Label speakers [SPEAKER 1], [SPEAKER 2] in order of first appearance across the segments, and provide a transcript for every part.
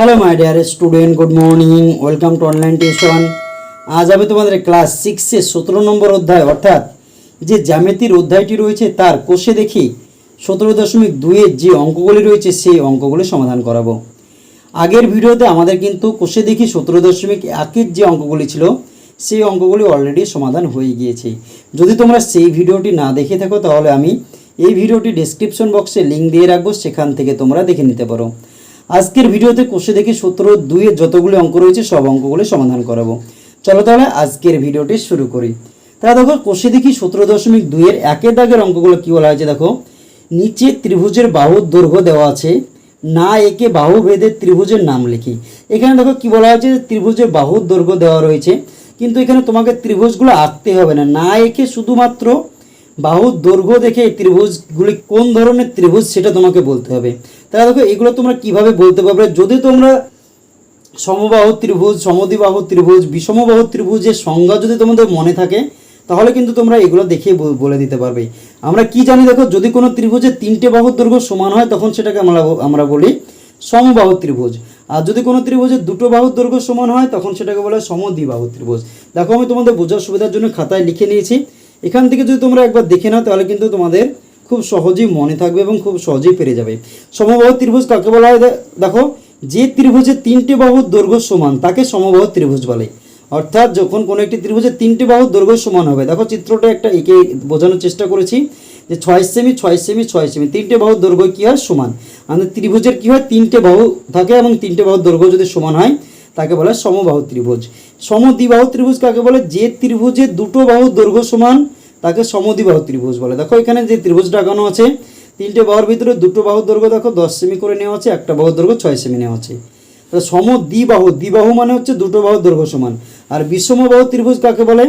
[SPEAKER 1] Hello my dear student good morning welcome to online tuition আজ আমি তোমাদের class সিক্সের সতেরো নম্বর অধ্যায়, অর্থাৎ যে জ্যামিতির অধ্যায়টি রয়েছে, তার কোষে দেখি সতেরো দশমিক দুইয়ের যে অঙ্কগুলি রয়েছে, সেই অঙ্কগুলি সমাধান করাবো। আগের ভিডিওতে আমাদের কিন্তু কোষে দেখি সতেরো দশমিক একের যে অঙ্কগুলি ছিল, সেই অঙ্কগুলি অলরেডি সমাধান হয়ে গিয়েছে। যদি তোমরা সেই ভিডিওটি না দেখে থাকো, তাহলে আমি এই ভিডিওটি ডেসক্রিপশন বক্সে লিঙ্ক দিয়ে রাখব, সেখান থেকে তোমরা দেখে নিতে পারো। আজকের ভিডিওতে কোষে দেখি সতেরো দুইয়ের যতগুলি অঙ্ক রয়েছে, সব অঙ্কগুলি সমাধান করাবো। চলো তাহলে আজকের ভিডিওটি শুরু করি। তাহলে দেখো, কোষে দেখি সতেরো দশমিক দুইয়ের একের দাগের অঙ্কগুলো কী বলা হয়েছে দেখো। নিচে ত্রিভুজের বাহুর দৈর্ঘ্য দেওয়া আছে, না একে বাহু ভেদে ত্রিভুজের নাম লিখি। এখানে দেখো কি বলা হয়েছে, ত্রিভুজের বাহুর দৈর্ঘ্য দেওয়া রয়েছে, কিন্তু এখানে তোমাকে ত্রিভুজগুলো আঁকতে হবে না। না একে শুধুমাত্র বাহুর দৈর্ঘ্য দেখে ত্রিভুজগুলি কোন ধরনের ত্রিভুজ সেটা তোমাকে বলতে হবে। তাহলে দেখো, এগুলো তোমরা কীভাবে বলতে পারবে? যদি তোমরা সমবাহু ত্রিভুজ, সমদ্বিবাহু ত্রিভুজ, বিষমবাহু ত্রিভুজের সংজ্ঞা যদি তোমাদের মনে থাকে, তাহলে কিন্তু তোমরা এগুলো দেখে বলে দিতে পারবে। আমরা কি জানি দেখো, যদি কোনো ত্রিভুজের তিনটে বাহুর দৈর্ঘ্য সমান হয়, তখন সেটাকে আমরা আমরা বলি সমবাহু ত্রিভুজ। আর যদি কোনো ত্রিভুজের দুটো বাহুর দৈর্ঘ্য সমান হয়, তখন সেটাকে বলা সমদ্বিবাহু ত্রিভুজ। দেখো, আমি তোমাদের বোঝার সুবিধার জন্য খাতায় লিখে নিয়েছি। এখান থেকে যদি তোমরা একবার দেখে নাও, তাহলে কিন্তু তোমাদের খুব সহজেই মনে থাকবে এবং খুব সহজেই পেরে যাবে। সমবাহু ত্রিভুজ কাকে বলা হয়? দেখো, যে ত্রিভুজের তিনটে বাহুর দৈর্ঘ্য সমান, তাকে সমবাহু ত্রিভুজ বলে। অর্থাৎ যখন কোনো একটি ত্রিভুজের তিনটি বাহুর দৈর্ঘ্য সমান হবে, দেখো চিত্রটা একটা এঁকে বোঝানোর চেষ্টা করেছি, যে ছয় সেমি ছয় সেমি ছয় সেমি, তিনটে বাহুর দৈর্ঘ্য কী হয়? সমান। আমাদের ত্রিভুজের কী হয়? তিনটে বাহু থাকে এবং তিনটে বাহুর দৈর্ঘ্য যদি সমান হয় তাকে বলে সমবাহু ত্রিভুজ। সমদ্বিবাহু ত্রিভুজ কাকে বলে? যে ত্রিভুজে দুটো বাহুর দৈর্ঘ্য সমান, তাকে সমদ্বিবাহু ত্রিভুজ বলে। দেখো এখানে যে ত্রিভুজটা আঁকানো আছে, তিনটে বাহুর ভিতরে দুটো বাহুর দৈর্ঘ্য দেখো, দশ সেমি করে নেওয়া আছে, একটা বাহুর দৈর্ঘ্য ছয় সেমি নেওয়া আছে। তাহলে সম দ্বিবাহু মানে হচ্ছে দুটো বাহুর দৈর্ঘ্য সমান। আর বিষমবাহু ত্রিভুজ কাকে বলে?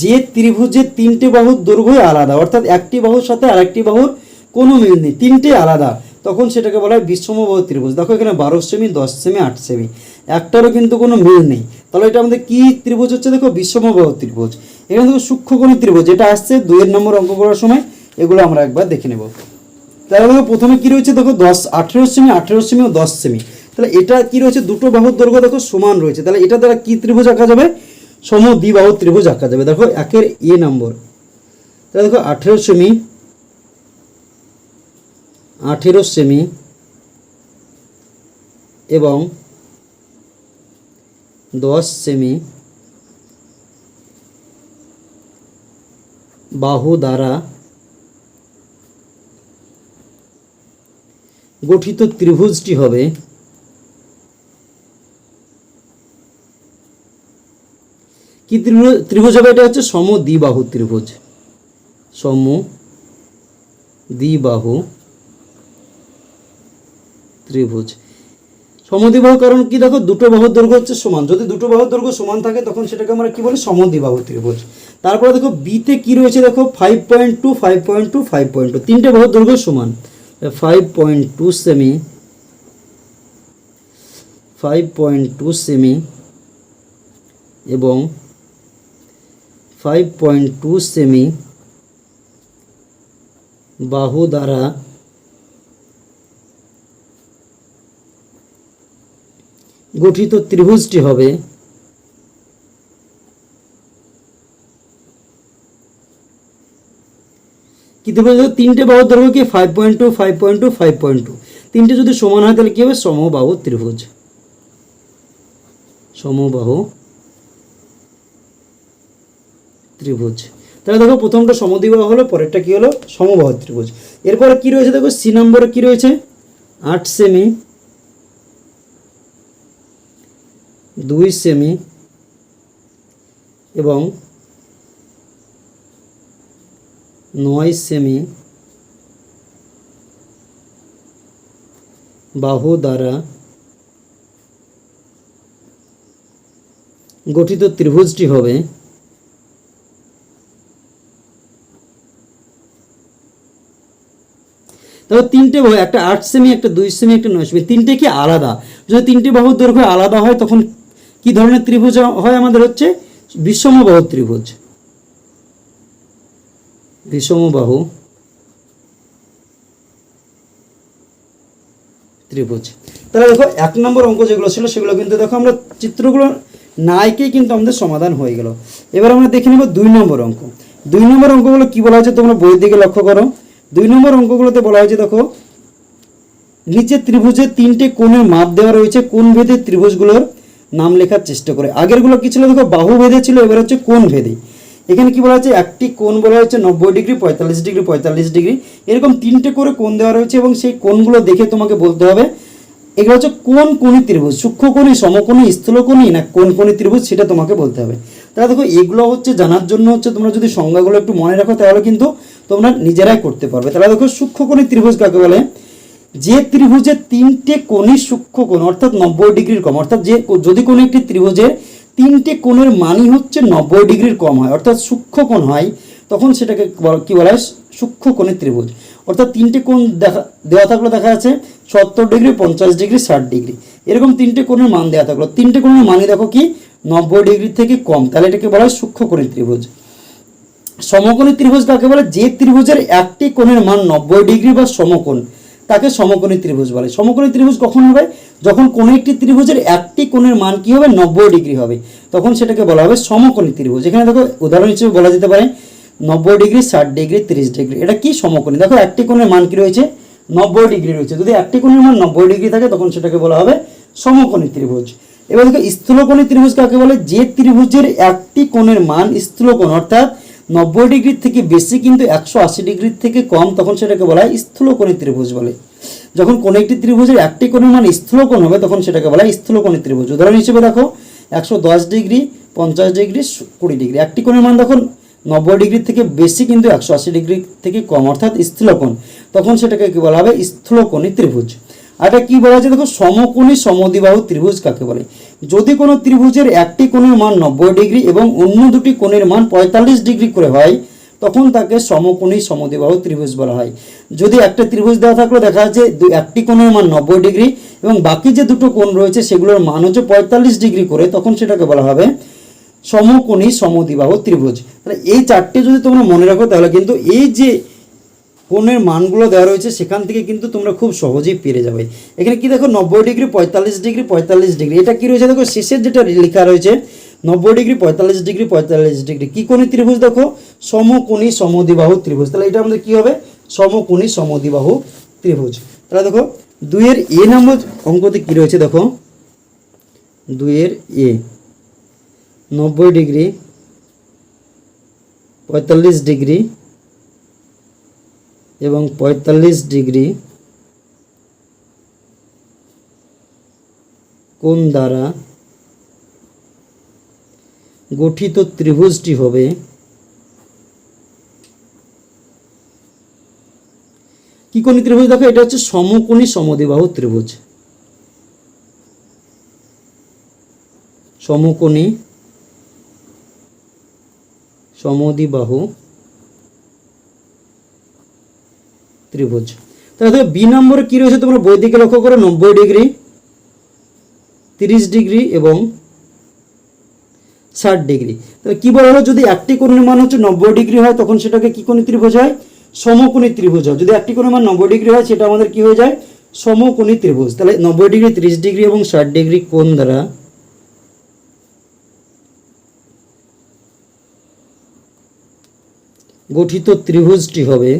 [SPEAKER 1] যে ত্রিভুজের তিনটে বাহুর দৈর্ঘ্যই আলাদা, অর্থাৎ একটি বাহুর সাথে আরেকটি বাহুর কোনো মিল নেই তিনটে আলাদা। তখন সেটাকে বলা হয় বিষমবাহু ত্রিভুজ। দেখো এখানে বারো সেমি, দশ সেমি, আট সেমি। একটারও কিন্তু কোনো মিল নেই। তাহলে এটা আমাদের কি ত্রিভুজ হচ্ছে? দেখো বিষমবাহু ত্রিভুজ। এখানে দেখো সূক্ষ্মকোণী ত্রিভুজ এটা আসছে দুইয়ের নম্বর অঙ্ক করার সময়, এগুলো আমরা একবার দেখে নেব। তাহলে দেখো প্রথমে কী রয়েছে? দেখো দশ, আঠেরো সেমি আঠেরো সেমি ও দশ সেমি। তাহলে এটা কী রয়েছে? দুটো বাহুর দৈর্ঘ্য দেখো সমান রয়েছে। তাহলে এটা দ্বারা কী ত্রিভুজ আঁকা যাবে? সম দ্বিবাহু ত্রিভুজ আঁকা যাবে। দেখো একের এ নম্বর। তাহলে দেখো আঠেরো সেমি আঠেরো সেমি এবং দশ সেমি বাহু দ্বারা গঠিত ত্রিভুজটি হবে কি ত্রিভুজ? হবে, এটা হচ্ছে সম দ্বিবাহু ত্রিভুজ। সম দ্বিবাহু ত্রিভুজ। সমদ্বিবাহু কারণ কি দেখো, দুটো বাহুর দৈর্ঘ্য হচ্ছে সমান। যদি দুটো বাহুর দৈর্ঘ্য সমান থাকে, তখন সেটাকে আমরা কি বলি? সমদ্বিবাহু ত্রিভুজ। তারপরে দেখো বিতে কি রয়েছে দেখো? Five point two five point two five point two তিনটে বাহুর দৈর্ঘ্য সমান। ফাইভ পয়েন্ট টু সেমি ফাইভ পয়েন্ট টু সেমি এবং ফাইভ পয়েন্ট টু সেমি বাহু দ্বারা গঠিত ত্রিভুজটি হবে কি তিনটে বাহুর দৈর্ঘ্য কি? Five point two five point two five point two তিনটে যদি সমান হয়, তাহলে কি হবে? সমবাহু ত্রিভুজ। সমবাহু ত্রিভুজ। তাহলে দেখো, প্রথমটা সমদ্বিবাহু হলো, পরেরটা কি হলো? সমবাহু ত্রিভুজ। এরপরে কি রয়েছে? দেখো, সি নম্বরে কি রয়েছে? আট সেমি। দুই সেমি এবং নয় সেমি বাহু দ্বারা গঠিত ত্রিভুজটি হবে তবে তিনটে একটা আট সেমি একটা দুই সেমি একটা নয় সেমি তিনটে কি আলাদা? যদি তিনটে বাহুর দৈর্ঘ্য আলাদা হয়, তখন কি ধরনের ত্রিভুজ হয় আমাদের হচ্ছে? বিষমবাহু ত্রিভুজ। বিষমবাহু ত্রিভুজ। তাহলে দেখো, এক নম্বর অঙ্ক যেগুলো ছিল, সেগুলো কিন্তু দেখো আমরা চিত্রগুলো নাইকেই কিন্তু আমাদের সমাধান হয়ে গেল। এবার আমরা দেখে নেব দুই নম্বর অঙ্ক। দুই নম্বর অঙ্কগুলো কি বলা হয়েছে তোমরা বইয়ের দিকে লক্ষ্য করো। দুই নম্বর অঙ্কগুলোতে বলা হয়েছে দেখো নিচে ত্রিভুজের তিনটে কোণের মাপ দেওয়া রয়েছে। কোন ভেদে ত্রিভুজগুলোর নাম লেখার চেষ্টা করে। আগেরগুলো কি ছিল দেখো? বাহু ভেদে ছিল, এবার হচ্ছে কোন ভেদে। এখানে কি বলা হচ্ছে একটি কোণ বলা হচ্ছে নব্বই ডিগ্রি, পঁয়তাল্লিশ ডিগ্রি পঁয়তাল্লিশ ডিগ্রি। এরকম তিনটে করে কোণ দেওয়া রয়েছে এবং সেই কোণগুলো দেখে তোমাকে বলতে হবে। এগুলো হচ্ছে কোন কোণী ত্রিভুজ সূক্ষ্মকোণী সমকোণী স্থূলকোণী না কোন কোণী ত্রিভুজ সেটা তোমাকে বলতে হবে। তাহলে দেখো, এগুলো হচ্ছে জানার জন্য হচ্ছে তোমরা যদি সংজ্ঞাগুলো একটু মনে রাখো, তাহলে কিন্তু তোমরা নিজেরাই করতে পারবে। তাহলে দেখো সূক্ষ্মকোণী ত্রিভুজ কাকে বলে? যে ত্রিভুজের তিনটে কোণই সূক্ষ্মকোণ অর্থাৎ নব্বই ডিগ্রির কম, অর্থাৎ যে যদি কোনো একটি ত্রিভুজের তিনটে কোণের মানই হচ্ছে নব্বই ডিগ্রির কম হয়, অর্থাৎ সূক্ষ্ম কোণ হয়, তখন সেটাকে কি বলা হয়? সূক্ষ্মকোণের ত্রিভুজ। অর্থাৎ তিনটে কোণ দেখা দেওয়া থাকল দেখা যাচ্ছে সত্তর ডিগ্রি, পঞ্চাশ ডিগ্রি, ষাট ডিগ্রি। এরকম তিনটে কোণের মান দেওয়া থাকল। তিনটে কোণের মানই দেখো কি? নব্বই ডিগ্রি থেকে কম। তাহলে এটাকে বলা হয় সূক্ষ্ম কোণের ত্রিভুজ। সমকোণী ত্রিভুজ কাকে বলে? যে ত্রিভুজের একটি কোণের মান নব্বই ডিগ্রি বা সমকোণ তাকে সমকোণী ত্রিভুজ বলে। সমকোণী ত্রিভুজ কখন হবে? যখন কোনো একটি ত্রিভুজের একটি কোণের মান কি হবে? নব্বই ডিগ্রি হবে। তখন সেটাকে বলা হবে সমকোণী ত্রিভুজ। এখানে দেখো, উদাহরণ হিসেবে বলা যেতে পারে, নব্বই ডিগ্রি, ষাট ডিগ্রি, তিরিশ ডিগ্রি। এটা কি সমকোণী? দেখো, একটি কোণের মান কি রয়েছে? নব্বই ডিগ্রি রয়েছে। যদি একটি কোণের মান নব্বই ডিগ্রি থাকে, তখন সেটাকে বলা হবে সমকোণী ত্রিভুজ। এবার দেখো, স্থূলকোণী ত্রিভুজ কাকে বলে? যে ত্রিভুজের একটি কোণের মান স্থূলকোণ, অর্থাৎ নব্বই ডিগ্রির থেকে বেশি কিন্তু একশো আশি ডিগ্রির থেকে কম তখন সেটাকে বলা হয় স্থূলকোণী ত্রিভুজ বলে। যখন কোনো একটি ত্রিভুজের একটি কোণের মান স্থূলকোণ হবে, তখন সেটাকে বলা হয় স্থূলকোণী ত্রিভুজ। উদাহরণ হিসেবে দেখো, একশো দশ ডিগ্রি, পঞ্চাশ ডিগ্রি, কুড়ি ডিগ্রি। একটি কোণের মান তখন নব্বই ডিগ্রি থেকে বেশি কিন্তু একশো আশি ডিগ্রি থেকে কম, অর্থাৎ স্থূলকোণ। তখন সেটাকে কি বলা হবে? স্থূলকোণী ত্রিভুজ। আর এটা কি বলা হচ্ছে দেখো, সমকোণী সমদ্বিবাহু ত্রিভুজ কাকে বলে? যদি কোনো ত্রিভুজের একটি কোণের মান নব্বই ডিগ্রি এবং অন্য দুটি কোণের মান পঁয়তাল্লিশ ডিগ্রি করে হয়, তখন তাকে সমকোণী সমদ্বিবাহু ত্রিভুজ বলা হয়। যদি একটা ত্রিভুজ দেওয়া থাকল, দেখা যাচ্ছে একটি কোণের মান নব্বই ডিগ্রি এবং বাকি যে দুটো কোণ রয়েছে, সেগুলোর মান হচ্ছে পঁয়তাল্লিশ ডিগ্রি করে, তখন সেটাকে বলা হবে সমকোণী সমদ্বিবাহু ত্রিভুজ। তাহলে এই চারটে যদি তোমরা মনে রাখো, তাহলে কিন্তু এই যে কোণের মানগুলো দেওয়া রয়েছে, সেখান থেকে কিন্তু তোমরা খুব সহজেই পেরে যাবে। এখানে কি দেখো, নব্বই ডিগ্রি, পঁয়তাল্লিশ ডিগ্রি পঁয়তাল্লিশ ডিগ্রি, এটা কি রয়েছে? দেখো, শেষের যেটা লেখা রয়েছে, নব্বই ডিগ্রি, পঁয়তাল্লিশ ডিগ্রি পঁয়তাল্লিশ ডিগ্রি, কী কোণী ত্রিভুজ দেখো? সমকোণী সমদ্বিবাহু ত্রিভুজ। তাহলে এটা আমাদের কি হবে? সমকোণী সমদ্বিবাহু ত্রিভুজ। তাহলে দেখো, দুইয়ের এ নম্বর অঙ্কতে কি রয়েছে দেখো? দুইয়ের এ, নব্বই ডিগ্রি, পঁয়তাল্লিশ ডিগ্রি এবং পঁয়তাল্লিশ ডিগ্রি কোণ দ্বারা গঠিত ত্রিভুজটি হবে কি কোণ ত্রিভুজ? দেখো, এটা হচ্ছে সমকোণী সমদ্বিবাহু ত্রিভুজ। সমকোণী সমদ্বিবাহু ত্রিভুজ। তাহলে বি নম্বরে কি রয়েছে তোমরা বই দিকে লক্ষ্য করো, নব্বই ডিগ্রি, তিরিশ ডিগ্রি এবং ষাট ডিগ্রি। তাহলে কি বলা হলো, যদি একটি কোণের মান হচ্ছে নব্বই ডিগ্রি হয়, তখন সেটাকে কি কোণী ত্রিভুজ হয়? সমকোণী ত্রিভুজ হয়। যদি একটি কোণের মান নব্বই ডিগ্রি হয়, সেটা আমাদের কি হয়ে যায়? সমকোণী ত্রিভুজ। তাহলে নব্বই ডিগ্রি, তিরিশ ডিগ্রি এবং ষাট ডিগ্রি কোণ দ্বারা গঠিত ত্রিভুজটি হবে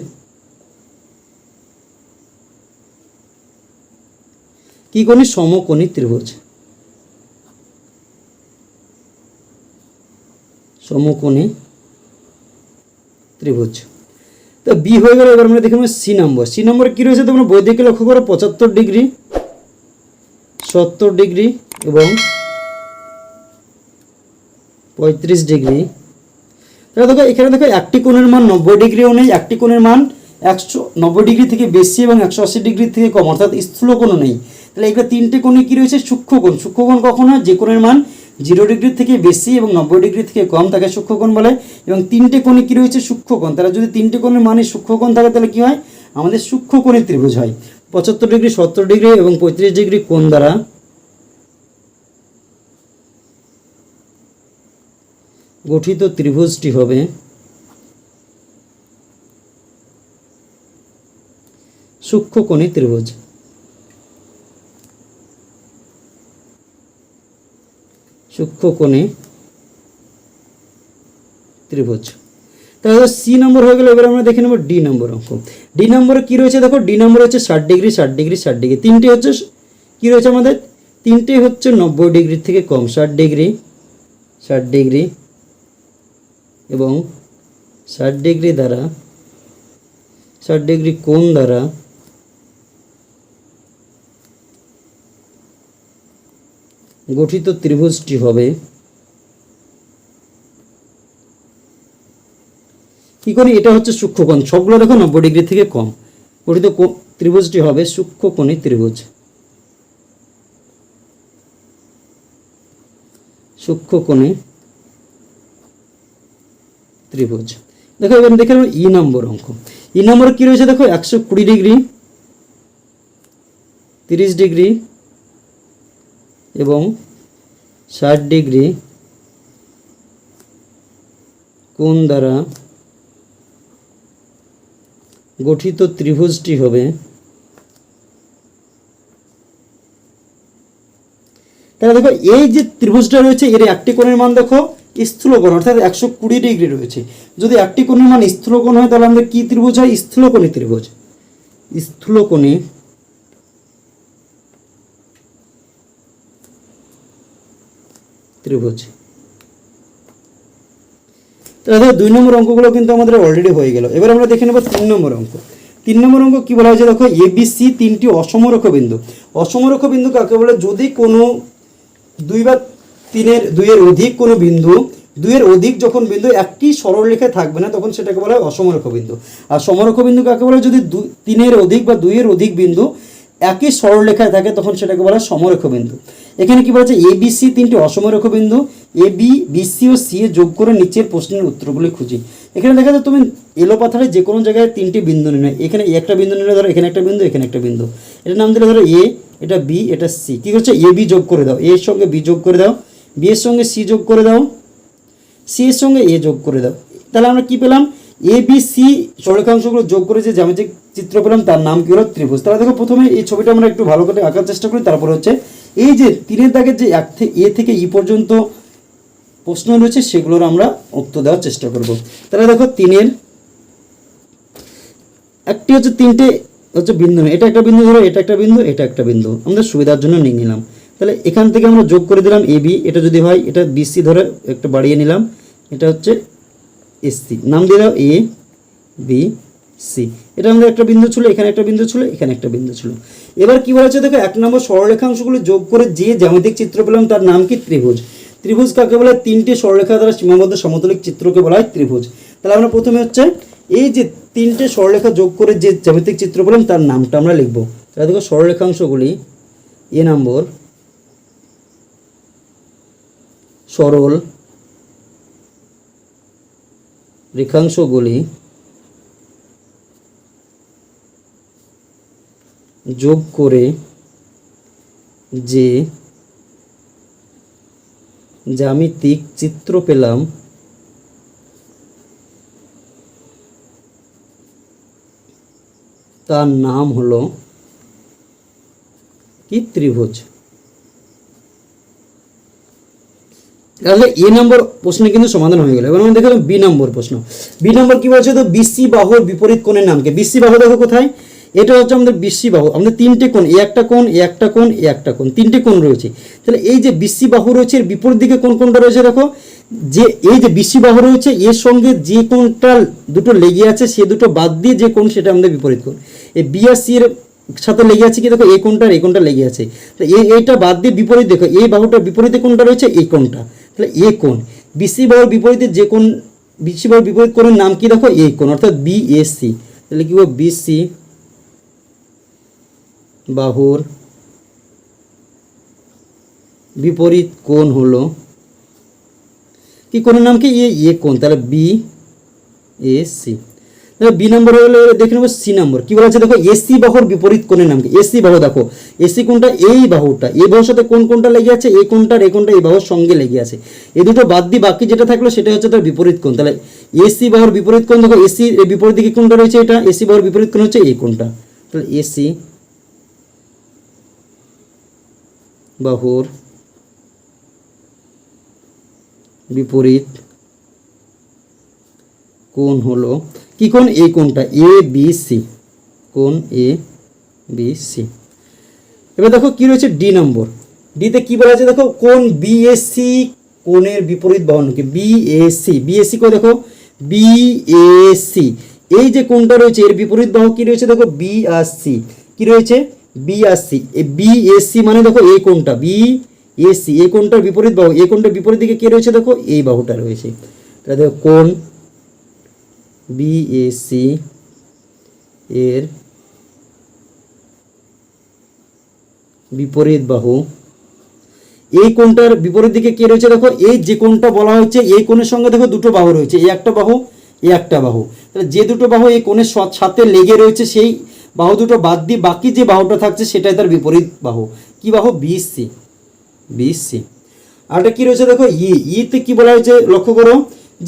[SPEAKER 1] কি কোণী সমকোণী ত্রিভুজ? সমকোণী ত্রিভুজ। তো বি হয়ে গেল, এবার আমরা দেখে নেব সি নম্বর সি নম্বরে কী রয়েছে? তোমরা বই দিকে লক্ষ্য করো, পঁচাত্তর ডিগ্রি, সত্তর ডিগ্রি এবং পঁয়ত্রিশ ডিগ্রি। তাহলে দেখো, এখানে দেখো, একটি কোণের মান নব্বই ডিগ্রিও নেই, একটি কোণের মান একশো নব্বই ডিগ্রি থেকে বেশি এবং একশো আশি ডিগ্রি থেকে কম, অর্থাৎ স্থূল কোণও নেই। তাহলে এগুলো তিনটে কোণে কী রয়েছে? সূক্ষ্মকোণ। সূক্ষ্মকোণ কখন হয়? যে কোণের মান জিরো ডিগ্রি থেকে বেশি এবং নব্বই ডিগ্রি থেকে কম তাকে সূক্ষ্মকোণ বলে। এবং তিনটে কোণে কী রয়েছে? সূক্ষ্মকোণ। তাহলে যদি তিনটে কোণের মানে সূক্ষ্মকোণ থাকে, তাহলে কী হয়? আমাদের সূক্ষ্মকোণের ত্রিভুজ হয়। পঁচাত্তর ডিগ্রি, সত্তর ডিগ্রি এবং পঁয়ত্রিশ ডিগ্রি কোণ দ্বারা গঠিত ত্রিভুজটি হবে সূক্ষ্মকোণী ত্রিভুজ। সূক্ষ্মকোণে ত্রিভুজ। তাহলে সি নম্বর হয়ে গেল, এবার আমরা দেখে নেব ডি নম্বর অঙ্ক। ডি নম্বরে কী রয়েছে দেখো? ডি নম্বরে হচ্ছে ষাট ডিগ্রি ষাট ডিগ্রি ষাট ডিগ্রি। তিনটে হচ্ছে কী রয়েছে আমাদের? তিনটে হচ্ছে নব্বই ডিগ্রির থেকে কম, ষাট ডিগ্রি ষাট ডিগ্রি এবং ষাট ডিগ্রি দ্বারা, ষাট ডিগ্রি কোণ দ্বারা গঠিত ত্রিভুজটি হবে কি করি? এটা হচ্ছে সূক্ষ্মকোণ। সবগুলো দেখো নব্বই ডিগ্রি থেকে কম। গঠিত ত্রিভুজটি হবে সূক্ষ্মকোণী ত্রিভুজ। সূক্ষ্মকোণী ত্রিভুজ। দেখো, এবার দেখে নেব ই নম্বর অঙ্ক। ই নম্বর কি রয়েছে? দেখো, একশো কুড়ি ডিগ্রি, তিরিশ ডিগ্রি এবং ষাট ডিগ্রি কোণ দ্বারা গঠিত ত্রিভুজটি হবে তাহলে দেখো, এই যে ত্রিভুজটা রয়েছে, এর একটি কোণের মান দেখো, স্থূলকোণ, অর্থাৎ একশো কুড়ি ডিগ্রি রয়েছে। যদি একটি কোণের মান স্থূলকোণ হয়, তাহলে আমাদের কি ত্রিভুজ হয়? স্থূলকোণী ত্রিভুজ। স্থূলকোণী ত্রিভুজ। তাহলে দুই নম্বর অঙ্কগুলো কিন্তু আমাদের অলরেডি হয়ে গেল। এবার আমরা দেখে নেব তিন নম্বর অঙ্ক। তিন নম্বর অঙ্ক কি বলা হয়েছে? দেখো এবিসি তিনটি অসমরক্ষ বিন্দু। অসমরক্ষ বিন্দু কাকে বলে? যদি কোনো দুই বা তিনের, দুইয়ের অধিক কোনো বিন্দু, দুইয়ের অধিক যখন বিন্দু একটি সরলরেখায় থাকবে না, তখন সেটাকে বলা হয় অসমরক্ষ বিন্দু। আর সমরক্ষ বিন্দু কাকে বলে? যদি দু- তিনের অধিক বা দুইয়ের অধিক বিন্দু একই সরলরেখায় থাকে, তখন সেটাকে বলা হয় সমরেখ বিন্দু এখানে কি বলা হচ্ছে এ বি সি তিনটি অসমরেখ বিন্দু এ বি বিসি ও সি এ যোগ করে নিচের প্রশ্নের উত্তরগুলি খুঁজি। এখানে দেখা যায় তুমি এলো পাথারে যে কোনো জায়গায় তিনটি বিন্দু নির্ণয় এখানে একটা বিন্দু নিলে ধরো এখানে একটা বিন্দু, এখানে একটা বিন্দু। এটার নাম দিলে ধরো এ এটা বি এটা সি কী করছে? এ বি যোগ করে দাও। এর সঙ্গে বি যোগ করে দাও। বি এর সঙ্গে সি যোগ করে দাও। সি এর সঙ্গে এ যোগ করে দাও। তাহলে আমরা কি পেলাম? এ বি সি সরলরেখাংশগুলো যোগ করে যে জ্যামিতিক চিত্র পেলাম, তার নাম কি হলো? ত্রিভুজ। তাহলে দেখো, প্রথমে এই ছবিটা আমরা একটু ভালো করে আঁকার চেষ্টা করি, তারপর হচ্ছে এই যে তিনের দাগের যে এক থেকে এ থেকে ই পর্যন্ত প্রশ্ন রয়েছে, সেগুলোর আমরা উত্তর দেওয়ার চেষ্টা করব। তাহলে দেখো, তিনের একটি হচ্ছে তিনটে হচ্ছে বিন্দু। এটা একটা বিন্দু ধরো, এটা একটা বিন্দু, এটা একটা বিন্দু। আমাদের সুবিধার জন্য নিয়ে নিলাম। তাহলে এখান থেকে আমরা যোগ করে দিলাম এ বি এটা যদি হয়, এটা বিসি ধরে একটা বাড়িয়ে নিলাম। এটা হচ্ছে এসসি নাম দিয়ে দাও এ, বি, সি। এটা আমাদের একটা বিন্দু ছিল, এখানে একটা বিন্দু ছিল, এখানে একটা বিন্দু ছিল। এবার কি বলা হচ্ছে দেখো, এক নম্বর সরলরেখাংশগুলো যোগ করে যে জ্যামিতিক চিত্র পেলাম, তার নাম কি? ত্রিভুজ। ত্রিভুজ কাকে বলে? তিনটে সরলরেখা দ্বারা সীমাবদ্ধ সমতলিক চিত্রকে বলা হয় ত্রিভুজ। তাহলে আমরা প্রথমে হচ্ছে, এই যে তিনটে সরলরেখা যোগ করে যে জ্যামিতিক চিত্র পেলাম, তার নামটা আমরা লিখব। তাহলে দেখো, সরলরেখাংশগুলি, এ নম্বর, সরল রেখাংশগুলি যোগ করে যে জ্যামিতিক চিত্র পেলাম তার নাম হলো কি ত্রিভুজ। তাহলে এ নম্বর প্রশ্নে কিন্তু সমাধান হয়ে গেল। এবার আমরা দেখলাম বি নম্বর প্রশ্ন। বি নম্বর কি বলছে? তো বিসি বাহুর বিপরীত কোণের নাম কি বিসি বাহু দেখো কোথায়? এটা হচ্ছে আমাদের বিসি বাহু। আমাদের তিনটে কোণ, এ একটা কোণ, এ একটা কোণ, এ একটা কোণ, তিনটে কোণ রয়েছে। তাহলে এই যে বিসি বাহু রয়েছে, এর বিপরীত দিকে কোন কোনটা রয়েছে দেখো? যে এই যে বিসি বাহু রয়েছে, এর সঙ্গে যে কোণটা দুটো লেগে আছে, সে দুটো বাদ দিয়ে যে কোণ সেটা আমাদের বিপরীত কোণ। এই বি আর সি এর সাথে লেগে আছে কি দেখো? এই কোণটা এই কোণটা লেগে আছে। তো এই এইটা বাদ দিয়ে বিপরীত দেখো। এই বাহুটার বিপরীতে কোণটা রয়েছে? এই কোণটা। তাহলে এ কোণ? বিসি বাহুর বিপরীতে যে কোন বিসি বাহুর বিপরীত কোণের নাম কি রাখো এ কোন অর্থাৎ বি এ সি তাহলে কি বলব? বিসি বাহুর বিপরীত কোন হলো কি কোণের নাম কি? এ এ কোন তাহলে বি এ সি বি নম্বর হলো দেখে নেব সি নম্বর। কি বলা আছে দেখো এসি বাহুর বিপরীত কোণের নাম কি এসি বাহু, দেখো। এসি কোণটা এই বাহুটা। এই বাহুর সাথে কোন কোনটা লেগে আছে? এই কোণটা আর এই কোণটা এই বাহুর সঙ্গে লেগে আছে। এই দুটো বাদ দিয়ে বাকি যেটা থাকল সেটা হচ্ছে তার বিপরীত কোণ। তাহলে এসি বাহুর বিপরীত কোণ, দেখো এসি বিপরীত দিকে কোনটা রয়েছে এটা এসি বাহুর বিপরীত কোণ হচ্ছে এই কোণটা। তাহলে এসি বাহুর বিপরীত কোণ হলো কি কোন এই কোনটা? এ বি সি কোন এ বি সি এবার দেখো কি রয়েছে ডি নম্বর ডিতে কি বলা আছে? দেখো কোন বিএসসি কোণের বিপরীত বাহুকে বিএসসি বিএসসি করে দেখো? বিএসসি এই যে কোনটা রয়েছে, এর বিপরীত বাহু কি রয়েছে? দেখো বি আর সি কি রয়েছে? বি আর সি এই বিএসসি মানে দেখো এই কোনটা বি এসি এই কোণটার বিপরীত বাহু এই কোণটার বিপরীত দিকে কে রয়েছে? দেখো, এই বাহুটা রয়েছে। তাহলে দেখো কোণ বিএসি এর বিপরীত বাহু। এই কোণটার বিপরীত দিকে কে রয়েছে দেখো? এই যে কোণটা বলা হচ্ছে এই কোণের সঙ্গে দেখো দুটো বাহু রয়েছে, এই একটা বাহু, এই একটা বাহু। তাহলে যে দুটো বাহু এই কোণের সাথে লেগে রয়েছে, সেই বাহু দুটো বাদ দিয়ে বাকি যে বাহুটা থাকছে, সেটাই তার বিপরীত বাহু। কি বাহু? বিসি বিসি আরটা কি রয়েছে দেখো? ই ইতে কি বলা হয়েছে? লক্ষ্য করো।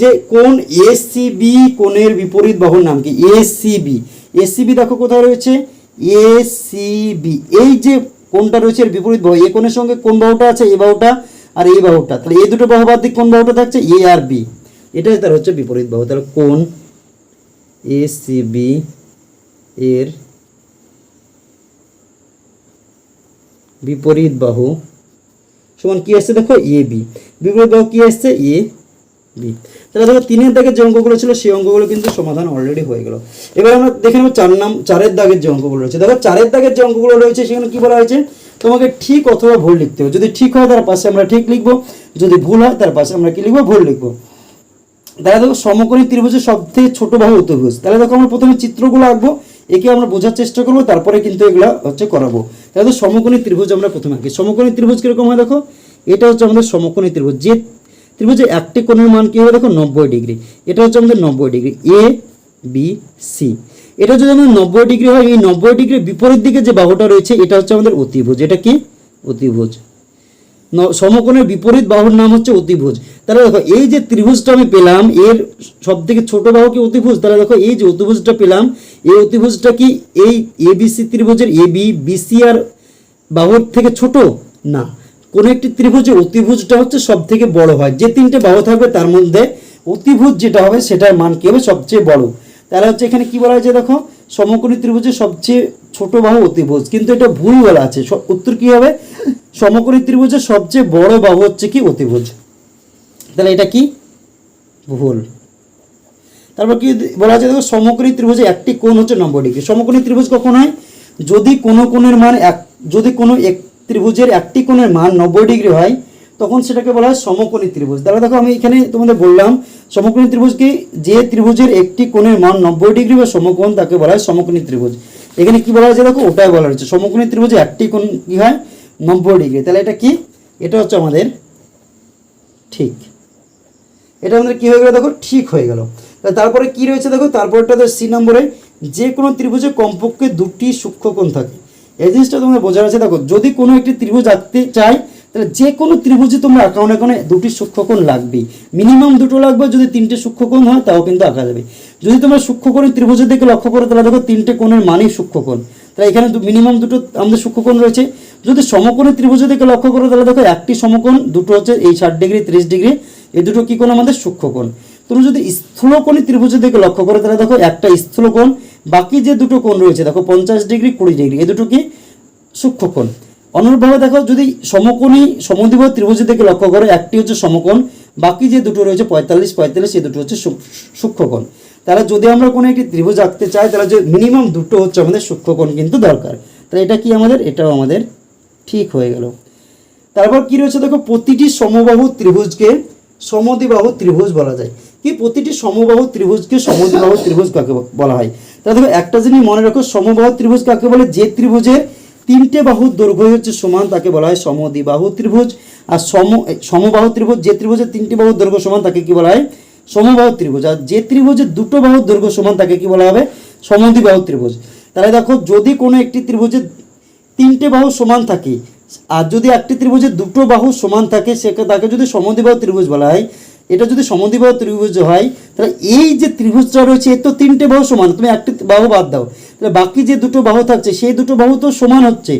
[SPEAKER 1] যে কোন এসিবি কোণের বিপরীত বাহুর নাম কি? এসিবি এসিবি দেখো কোথায় রয়েছে? এসিবি এই যে কোনটা রয়েছে এর বিপরীত বাহু, এ কোণের সঙ্গে কোন বাহুটা আছে? এ বাহুটা আর এই বাহুটা। তাহলে এই দুটো বাহু বাদ দিয়ে কোন বাহুটা থাকছে? এ আর বি এটাই তার হচ্ছে বিপরীত বাহু। তাহলে কোন এসিবি এর বিপরীত বাহু সমান কি আসছে? দেখো এ বি বিপরীত বাহু কি আসছে? A B. তাহলে দেখো তিনের দাগের যে অঙ্কগুলো ছিল, সেই অঙ্কগুলো কিন্তু সমাধান অলরেডি হয়ে গেল। এবার আমরা দেখে নেব চার নাম, চারের দাগের যে অঙ্কগুলো রয়েছে। দেখো, চারের দাগের যে অঙ্কগুলো রয়েছে, সেখানে কি বলা হয়েছে? তোমাকে ঠিক অথবা ভুল লিখতে হবে। যদি ঠিক হয়, তার পাশে আমরা ঠিক লিখব। যদি ভুল হয়, তার পাশে আমরা কি লিখব? ভুল লিখব। তাহলে দেখো, সমকোণী ত্রিভুজের সবথেকে ছোট বাহু অতিভুজ তাহলে দেখো, আমরা প্রথমে চিত্রগুলো আঁকবো, একে আমরা বোঝার চেষ্টা করব, তারপরে কিন্তু এগুলো হচ্ছে করাবো। তাহলে তো সমকোণী ত্রিভুজ আমরা প্রথমে আঁকি। সমকোণী ত্রিভুজ কীরকম হয় দেখো? এটা হচ্ছে আমাদের সমকোণী ত্রিভুজ। যে ত্রিভুজের একটি কোণের মান কি হবে? দেখো, নব্বই ডিগ্রি। এটা হচ্ছে আমাদের নব্বই ডিগ্রি। এ বি সি এটা যদি আমাদের নব্বই ডিগ্রি হয়, এই নব্বই ডিগ্রির বিপরীত দিকে যে বাহুটা রয়েছে, এটা হচ্ছে আমাদের অতিভুজ। এটা কি? অতিভুজ। সমকোণের বিপরীত বাহুর নাম হচ্ছে অতিভুজ। তাহলে দেখো, এই যে ত্রিভুজটা আমি পেলাম, এর সব থেকে ছোট বাহু কি অতিভুজ? তাহলে দেখো, এই যে অতিভুজটা পেলাম, এই অতিভুজটা কি এই এবিসি ত্রিভুজের এ বি বিসি আর বাহুর থেকে ছোট? না। কোন একটি ত্রিভুজের অতিভুজটা হচ্ছে সব থেকে বড় হয়। যে তিনটে বাহু থাকবে, তার মধ্যে অতিভুজ যেটা হবে, সেটার মান কি হবে? সবচেয়ে বড়। তাহলে হচ্ছে এখানে কি বলা হয়েছে দেখো? সমকোণী ত্রিভুজের সবচেয়ে ছোট বাহু অতিভুজ। কিন্তু এটা ভুল বলা আছে উত্তর কি হবে? সমকোণী ত্রিভুজের সবচেয়ে বড় বাহু হচ্ছে কি? অতিভুজ। তাহলে এটা কি? ভুল। তারপর কি বলা আছে দেখো? সমকোণী ত্রিভুজে একটি কোণ হচ্ছে নব্বই ডিগ্রি। সমকোণী ত্রিভুজ কখন হয়? যদি কোনো কোণের মান এক যদি কোনো এক ত্রিভুজের একটি কোণের মান নব্বই ডিগ্রি হয়, তখন সেটাকে বলা হয় সমকোণী ত্রিভুজ। তাহলে দেখো আমি এখানে তোমাদের বললাম, সমকোণী ত্রিভুজ কি? যে ত্রিভুজের একটি কোণের মান নব্বই ডিগ্রি বা সমকোণ, তাকে বলা হয় সমকোণী ত্রিভুজ। এখানে কি বলা হয়েছে? দেখো, ওটাই বলা হয়েছে। সমকোণী ত্রিভুজে একটি কোণ কি হয়? নব্বই ডিগ্রি। তাহলে এটা কি? এটা হচ্ছে আমাদের ঠিক। এটা আমাদের কি হয়ে গেল? দেখো, ঠিক হয়ে গেল। তারপরে কি রয়েছে? দেখো, তারপরটা তো সি নম্বরে যে কোনো ত্রিভুজে কমপক্ষে দুটি সূক্ষ্মকোণ থাকে। এই জিনিসটা তোমাদের বোঝার আছে, দেখো, যদি কোনো একটি ত্রিভুজ আঁকতে চাই, তাহলে যে কোনো ত্রিভুজে তোমরা আঁকাও না কোনো, দুটি সূক্ষ্মকোণ লাগবেই। মিনিমাম দুটো লাগবে, যদি তিনটে সূক্ষ্মকোণ হয়, তাও কিন্তু আঁকা যাবে। যদি তোমরা সূক্ষ্মকোণের ত্রিভুজের দিকে লক্ষ্য করো, তাহলে দেখো তিনটে কোণের মানেই সূক্ষ্মকোণ। তাহলে এখানে মিনিমাম দুটো আমাদের সূক্ষ্মকোণ রয়েছে। যদি সমকোণের ত্রিভুজের দিকে লক্ষ্য করো, তাহলে দেখো একটি সমকোণ, দুটো হচ্ছে এই ষাট ডিগ্রি, ত্রিশ ডিগ্রি এই দুটো কি কোণ আমাদের সূক্ষ্মকোণ। তুমি যদি স্থূলকোণী ত্রিভুজের দিকে লক্ষ্য করো, তাহলে দেখো একটা স্থূলকোণ বাকি যে দুটো কোণ রয়েছে, দেখো পঞ্চাশ ডিগ্রি, কুড়ি ডিগ্রি এই দুটো কি সূক্ষ্মকোণ অনুরূপভাবে দেখো যদি সমকোণী সমদ্বিবাহু ত্রিভুজের দিকে লক্ষ্য করো, একটি হচ্ছে সমকোণ, বাকি যে দুটো রয়েছে, পঁয়তাল্লিশ পঁয়তাল্লিশ এই দুটো হচ্ছে সূক্ষ্মকোণ তাহলে যদি আমরা কোনো একটি ত্রিভুজ আঁকতে চাই, তাহলে যে মিনিমাম দুটো হচ্ছে আমাদের সূক্ষ্মকোণ কিন্তু দরকার। তাহলে এটা কি আমাদের? এটাও আমাদের ঠিক হয়ে গেল। তারপর কি রয়েছে দেখো, প্রতিটি সমবাহু ত্রিভুজকে সমদ্বিবাহু ত্রিভুজ বলা যায়। কি প্রতিটি সমবাহু ত্রিভুজকে সমদ্বিবাহু ত্রিভুজ কাকে বলা হয়? তাহলে দেখো, একটা জিনিস মনে রাখো, সমবাহু ত্রিভুজ কাকে বলে? যে ত্রিভুজের তিনটে বাহুর দৈর্ঘ্য হচ্ছে সমান, তাকে বলা হয় সমদ্বিবাহু ত্রিভুজ। আর সম সমবাহু ত্রিভুজ, যে ত্রিভুজের তিনটি বাহুর দৈর্ঘ্য সমান, তাকে কি বলা হয়? সমবাহু ত্রিভুজ। আর যে ত্রিভুজের দুটো বাহুর দৈর্ঘ্য সমান, তাকে কি বলা হবে? সমদ্বিবাহু ত্রিভুজ। তাহলে দেখো, যদি কোনো একটি ত্রিভুজের তিনটে বাহু সমান থাকে, আর যদি একটি ত্রিভুজের দুটো বাহু সমান থাকে সেটা তাকে যদি সমদ্বিবাহু ত্রিভুজ বলা হয় এটা যদি সমদ্বিবাহু ত্রিভুজ হয়, তাহলে এই যে ত্রিভুজটা রয়েছে, এর তো তিনটে বাহু সমান, তুমি একটি বাহু বাদ দাও। তাহলে বাকি যে দুটো বাহু থাকছে, সেই দুটো বাহু তো সমান হচ্ছে।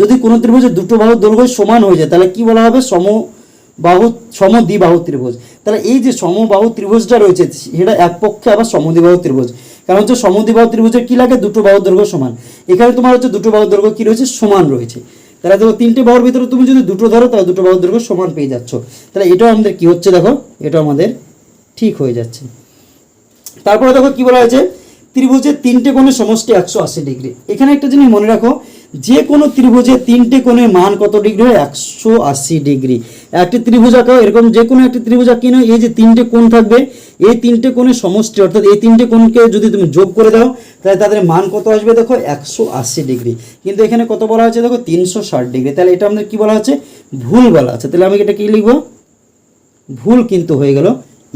[SPEAKER 1] যদি কোনো ত্রিভুজের দুটো বাহুর দৈর্ঘ্য সমান হয়ে যায়, তাহলে কি বলা হবে? সম বাহু সমদ্বিবাহু ত্রিভুজ। তাহলে এই যে সমবাহু ত্রিভুজটা রয়েছে, সেটা এক পক্ষে আবার সমদ্বিবাহু ত্রিভুজ। কারণ হচ্ছে সমদ্বিবাহু ত্রিভুজের কি লাগে? দুটো বাহু দৈর্ঘ্য সমান। এখানে তোমার হচ্ছে দুটো বাহু দৈর্ঘ্য কি রয়েছে? সমান রয়েছে। তাহলে দেখো তিনটে বাহুর ভিতরে তুমি যদি দুটো ধরো, তাহলে দুটো বাহুর দৈর্ঘ্য সমান পেয়ে যাচ্ছ। তাহলে এটাও আমাদের কি হচ্ছে দেখো এটা আমাদের ঠিক হয়ে যাচ্ছে। তারপরে দেখো কি বলা হয়েছে? ত্রিভুজের তিনটে কোণে সমষ্টি একশো আশি ডিগ্রি। এখানে একটা জিনিস মনে রাখো যে কোনো ত্রিভুজের তিনটে কোণের মান কত ডিগ্রি? হয় একশো আশি ডিগ্রি। একটি ত্রিভুজ আঁকাও এরকম যে কোনো একটি ত্রিভুজ আঁকি নয় এই যে তিনটে কোণ থাকবে, এই তিনটে কোণের সমষ্টি, অর্থাৎ এই তিনটে কোণকে যদি তুমি যোগ করে দাও, তাহলে তাদের মান কত আসবে? দেখো, একশো আশি ডিগ্রি। কিন্তু এখানে কত বলা হচ্ছে দেখো, তিনশো ষাট ডিগ্রি। তাহলে এটা আমাদের কি বলা হচ্ছে? ভুল বলা আছে তাহলে আমি এটা কি লিখব? ভুল কিন্তু হয়ে গেল।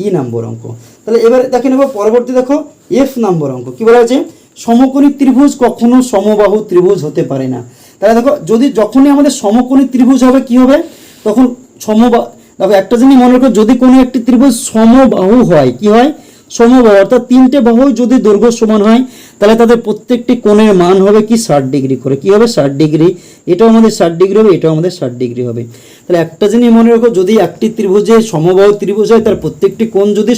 [SPEAKER 1] ই নম্বর অঙ্ক। তাহলে এবার দেখে নেব, পরবর্তী দেখো, এফ নম্বর অঙ্ক। কি বলা আছে সমকোণী ত্রিভুজ কখনো সমবাহু ত্রিভুজ হতে পারে না। তাহলে দেখো, যদি যখনই আমাদের সমকোণী ত্রিভুজ হবে, কি হবে? তখন সমবা, দেখো, একটা জিনিস মনে রাখো, যদি কোনো একটি ত্রিভুজ সমবাহু হয়, কি হয়? সমবাহু, অর্থাৎ তিনটে বাহু যদি দৈর্ঘ্য সমান হয়, তাহলে তাদের প্রত্যেকটি কোণের মান হবে কি? ষাট ডিগ্রি করে। কি হবে? ষাট ডিগ্রি। এটাও আমাদের ষাট ডিগ্রি হবে, এটাও আমাদের ষাট ডিগ্রি হবে। তাহলে একটা জিনিস মনে রাখো, যদি একটি ত্রিভুজে সমবাহু ত্রিভুজ হয়, তার প্রত্যেকটি কোণ যদি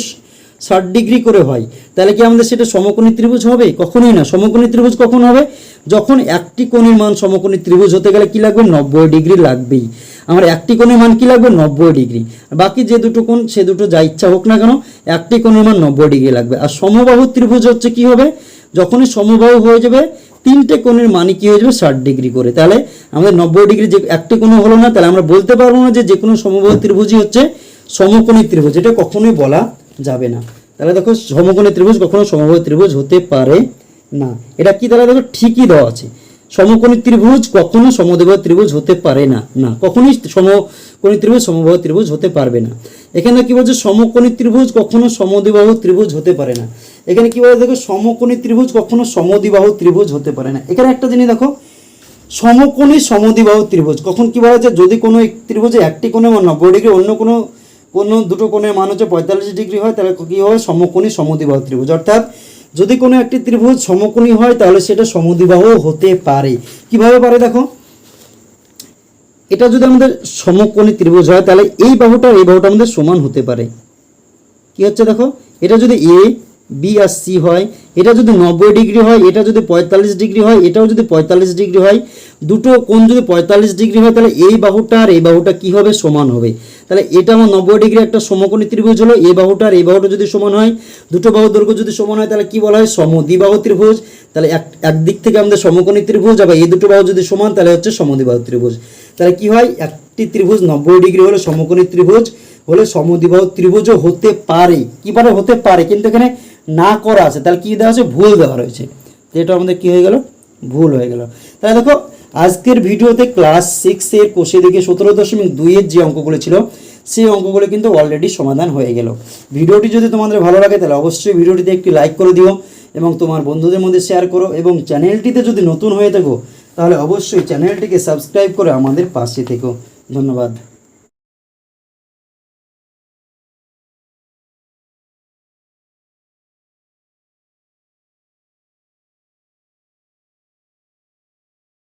[SPEAKER 1] ষাট ডিগ্রি করে হয়। তাহলে কি আমাদের সেটা সমকোণী ত্রিভুজ হবে? কখনোই না। সমকোণী ত্রিভুজ কখন হবে? যখন একটি কোণের মান সমকোণী ত্রিভুজ হতে গেলে কি লাগবে? নব্বই ডিগ্রি লাগবেই। আমার একটি কোণের মান কি লাগবে? নব্বই ডিগ্রি। বাকি যে দুটো কোণ, সে দুটো যা ইচ্ছা হোক না কেন, একটি কোণের মান নব্বই ডিগ্রি লাগবে। আর সমবাহু ত্রিভুজ হচ্ছে কি হবে? যখনই সমবাহু হয়ে যাবে, তিনটে কোণের মানই কি হয়ে যাবে? ষাট ডিগ্রি করে। তাহলে আমাদের নব্বই ডিগ্রি যে একটি কোনো হলো না, তাহলে আমরা বলতে পারব না যে যে কোনো সমবাহু ত্রিভুজই হচ্ছে সমকোণী ত্রিভুজ। এটা কখনোই বলা যাবে না। তাহলে দেখো, সমকোণী ত্রিভুজ কখনো সমবাহু ত্রিভুজ হতে পারে না। এটা কি তাহলে দেখো, ঠিকই দেওয়া আছে। সমকোণী ত্রিভুজ কখনো সমদ্বিবাহু ত্রিভুজ হতে পারে না না, কখনোই সমকোণী ত্রিভুজ সমবাহু ত্রিভুজ হতে পারবে না। এখানে কি বলছে, সমকোণী ত্রিভুজ কখনো সমদ্বিবাহু ত্রিভুজ হতে পারে না। এখানে কি বলে দেখো, সমকোণী ত্রিভুজ কখনো সমদ্বিবাহু ত্রিভুজ হতে পারে না। এখানে একটা জিনিস দেখো, সমকোণী সমদ্বিবাহু ত্রিভুজ, কখন কি বলা যায় যদি কোনো ত্রিভুজে একটি কোণে নব্বই ডিগ্রি, অন্য কোনো কোনো দুটো কোণের মান হচ্ছে পঁয়তাল্লিশ ডিগ্রি হয়, তাহলে কী হয় সমকোণী সমদিবাহ ত্রিভুজ। অর্থাৎ যদি কোনো একটি ত্রিভুজ সমকোণী হয়, তাহলে সেটা সমদিবাহ হতে পারে। কীভাবে পারে দেখো? এটা যদি আমাদের সমকোণী ত্রিভুজ হয়, তাহলে এই বাহুটা এই বাহুটা আমাদের সমান হতে পারে। কি হচ্ছে দেখো? এটা যদি এ বি আর সি হয়, এটা যদি নব্বই ডিগ্রি হয়, এটা যদি পঁয়তাল্লিশ ডিগ্রি হয়, এটাও যদি পঁয়তাল্লিশ ডিগ্রি হয়, দুটো কোণ যদি পঁয়তাল্লিশ ডিগ্রি হয়, তাহলে এই বাহুটা আর এই বাহুটা কি হবে? সমান হবে। তাহলে এটা আমার নব্বই ডিগ্রি একটা সমকোণী ত্রিভুজ হলো, এই বাহুটা আর এই বাহুটা যদি সমান হয়, দুটো বাহু দৈর্ঘ্য যদি সমান হয়, তাহলে কি বলা হয়? সমদ্বিবাহু ত্রিভুজ। তাহলে এক, একদিক থেকে আমাদের সমকোণী ত্রিভুজ, আবার এই দুটো বাহু যদি সমান, তাহলে হচ্ছে সমদ্বিবাহু ত্রিভুজ। তাহলে কি হয়? একটি ত্রিভুজ নব্বই ডিগ্রি হলে সমকোণী ত্রিভুজ। হলে সমদ্বিবাহু ত্রিভুজ হতে পারে। কি পারে হতে পারে? কিন্তু এখানে না করা আছে। তাহলে কি দেওয়া আছে? ভুল দেওয়া রয়েছে। তো এটা আমাদের কি হয়ে গেল? ভুল হয়ে গেল। তাহলে দেখো, আজকের ভিডিওতে ক্লাস সিক্সের কোষে দিকে সতেরো দশমিক দুইয়ের যে অঙ্কগুলো ছিল, সেই অঙ্কগুলো কিন্তু অলরেডি সমাধান হয়ে গেল। ভিডিওটি যদি তোমাদের ভালো লাগে, তাহলে অবশ্যই ভিডিওটিতে একটি লাইক করে দিও এবং তোমার বন্ধুদের মধ্যে শেয়ার করো এবং চ্যানেলটিতে যদি নতুন হয়ে থাকো, তাহলে অবশ্যই চ্যানেলটিকে সাবস্ক্রাইব করে আমাদের পাশে থেকো। ধন্যবাদ।